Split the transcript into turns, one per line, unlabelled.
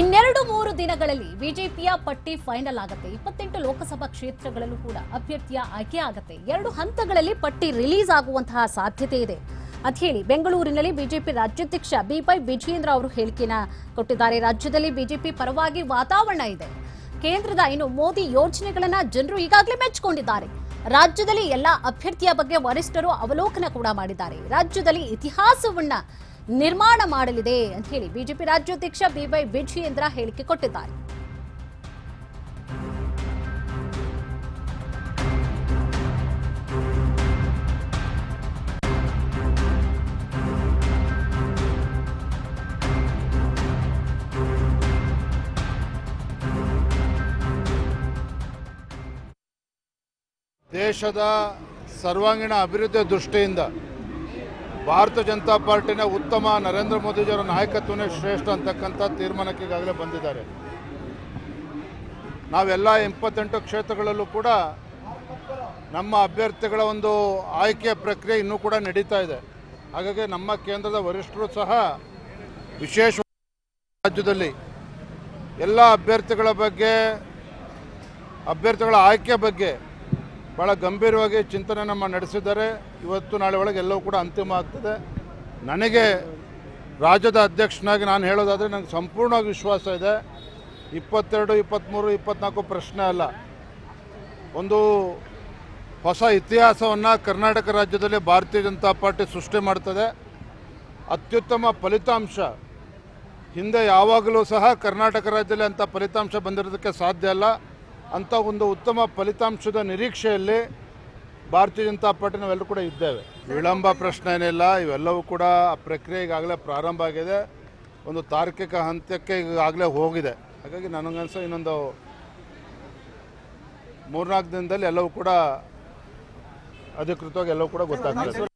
ಇನ್ನೆರಡು ಮೂರು ದಿನಗಳಲ್ಲಿ ಬಿಜೆಪಿಯ ಪಟ್ಟಿ ಫೈನಲ್ ಆಗುತ್ತೆ. ಇಪ್ಪತ್ತೆಂಟು ಲೋಕಸಭಾ ಕ್ಷೇತ್ರಗಳಲ್ಲೂ ಕೂಡ ಅಭ್ಯರ್ಥಿಯ ಆಯ್ಕೆ ಆಗುತ್ತೆ. ಎರಡು ಹಂತಗಳಲ್ಲಿ ಪಟ್ಟಿ ರಿಲೀಸ್ ಆಗುವಂತಹ ಸಾಧ್ಯತೆ ಇದೆ. ಅಂತ ಹೇಳಿ, ಬೆಂಗಳೂರಿನಲ್ಲಿ ಬಿಜೆಪಿ ರಾಜ್ಯಾಧ್ಯಕ್ಷ ಬಿಪೈ ವಿಜಯೇಂದ್ರ ಅವರು ಹೇಳಿಕೆನ ಕೊಟ್ಟಿದ್ದಾರೆ. ರಾಜ್ಯದಲ್ಲಿ ಬಿಜೆಪಿ ಪರವಾಗಿ ವಾತಾವರಣ ಇದೆ. ಕೇಂದ್ರದ ಇನ್ನು ಮೋದಿ ಯೋಜನೆಗಳನ್ನ ಜನರು ಈಗಾಗಲೇ ಮೆಚ್ಚಿಕೊಂಡಿದ್ದಾರೆ ರಾಜ್ಯದಲ್ಲಿ ಎಲ್ಲ ಅಭ್ಯರ್ಥಿಯ ಬಗ್ಗೆ ವರಿಷ್ಠರು ಅವಲೋಕನ ಕೂಡ ಮಾಡಿದ್ದಾರೆ. ರಾಜ್ಯದಲ್ಲಿ ಇತಿಹಾಸವನ್ನ ನಿರ್ಮಾಣ ಮಾಡಲಿದೆ ಅಂತ ಹೇಳಿ ಬಿಜೆಪಿ ರಾಜ್ಯಾಧ್ಯಕ್ಷ ಬಿವೈ ವಿಜಯೇಂದ್ರ ಹೇಳಿಕೆ ಕೊಟ್ಟಿದ್ದಾರೆ.
ದೇಶದ ಸರ್ವಾಂಗೀಣ ಅಭಿವೃದ್ಧಿಯ ದೃಷ್ಟಿಯಿಂದ ಭಾರತೀಯ ಜನತಾ ಪಾರ್ಟಿನ ಉತ್ತಮ ನರೇಂದ್ರ ಮೋದಿಜಿಯವರ ನಾಯಕತ್ವನೇ ಶ್ರೇಷ್ಠ ಅಂತಕ್ಕಂಥ ತೀರ್ಮಾನಕ್ಕೆ ಈಗಾಗಲೇ ಬಂದಿದ್ದಾರೆ. ನಾವೆಲ್ಲ ಎಪ್ಪತ್ತೆಂಟು ಕ್ಷೇತ್ರಗಳಲ್ಲೂ ಕೂಡ ನಮ್ಮ ಅಭ್ಯರ್ಥಿಗಳ ಒಂದು ಆಯ್ಕೆ ಪ್ರಕ್ರಿಯೆ ಇನ್ನೂ ಕೂಡ ನಡೀತಾ ಇದೆ. ಹಾಗಾಗಿ ನಮ್ಮ ಕೇಂದ್ರದ ವರಿಷ್ಠರು ಸಹ ವಿಶೇಷ ರಾಜ್ಯದಲ್ಲಿ ಎಲ್ಲ ಅಭ್ಯರ್ಥಿಗಳ ಬಗ್ಗೆ, ಅಭ್ಯರ್ಥಿಗಳ ಆಯ್ಕೆ ಬಗ್ಗೆ ಭಾಳ ಗಂಭೀರವಾಗಿ ಚಿಂತನೆ ನಮ್ಮ ನಡೆಸಿದ್ದಾರೆ. ಇವತ್ತು ನಾಳೆ ಒಳಗೆ ಎಲ್ಲವೂ ಕೂಡ ಅಂತಿಮ ಆಗ್ತದೆ. ನನಗೆ ರಾಜ್ಯದ ಅಧ್ಯಕ್ಷನಾಗಿ ನಾನು ಹೇಳೋದಾದರೆ ನನಗೆ ಸಂಪೂರ್ಣವಾಗಿ ವಿಶ್ವಾಸ ಇದೆ. ಇಪ್ಪತ್ತೆರಡು, ಇಪ್ಪತ್ತ್ಮೂರು, ಇಪ್ಪತ್ತ್ನಾಲ್ಕು ಪ್ರಶ್ನೆ ಅಲ್ಲ. ಒಂದು ಹೊಸ ಇತಿಹಾಸವನ್ನು ಕರ್ನಾಟಕ ರಾಜ್ಯದಲ್ಲಿ ಭಾರತೀಯ ಜನತಾ ಪಾರ್ಟಿ ಸೃಷ್ಟಿ ಮಾಡ್ತದೆ. ಅತ್ಯುತ್ತಮ ಫಲಿತಾಂಶ ಹಿಂದೆ ಯಾವಾಗಲೂ ಸಹ ಕರ್ನಾಟಕ ರಾಜ್ಯದಲ್ಲಿ ಅಂಥ ಫಲಿತಾಂಶ ಬಂದಿರೋದಕ್ಕೆ ಸಾಧ್ಯ ಅಲ್ಲ. ಅಂಥ ಒಂದು ಉತ್ತಮ ಫಲಿತಾಂಶದ ನಿರೀಕ್ಷೆಯಲ್ಲಿ ಭಾರತೀಯ ಜನತಾ ಪಾರ್ಟಿ ನಾವೆಲ್ಲರೂ ಕೂಡ ಇದ್ದೇವೆ. ವಿಳಂಬ ಪ್ರಶ್ನೆ ಏನಿಲ್ಲ, ಇವೆಲ್ಲವೂ ಕೂಡ ಆ ಪ್ರಕ್ರಿಯೆ ಈಗಾಗಲೇ ಪ್ರಾರಂಭ ಆಗಿದೆ. ಒಂದು ತಾರ್ಕಿಕ ಹಂತಕ್ಕೆ ಈಗಾಗಲೇ ಹೋಗಿದೆ. ಹಾಗಾಗಿ ನನಗನ್ಸೋ ಇನ್ನೊಂದು ಮೂರ್ನಾಲ್ಕು ದಿನದಲ್ಲಿ ಎಲ್ಲವೂ ಕೂಡ ಅಧಿಕೃತವಾಗಿ ಎಲ್ಲವೂ ಕೂಡ ಗೊತ್ತಾಗ್ತದೆ.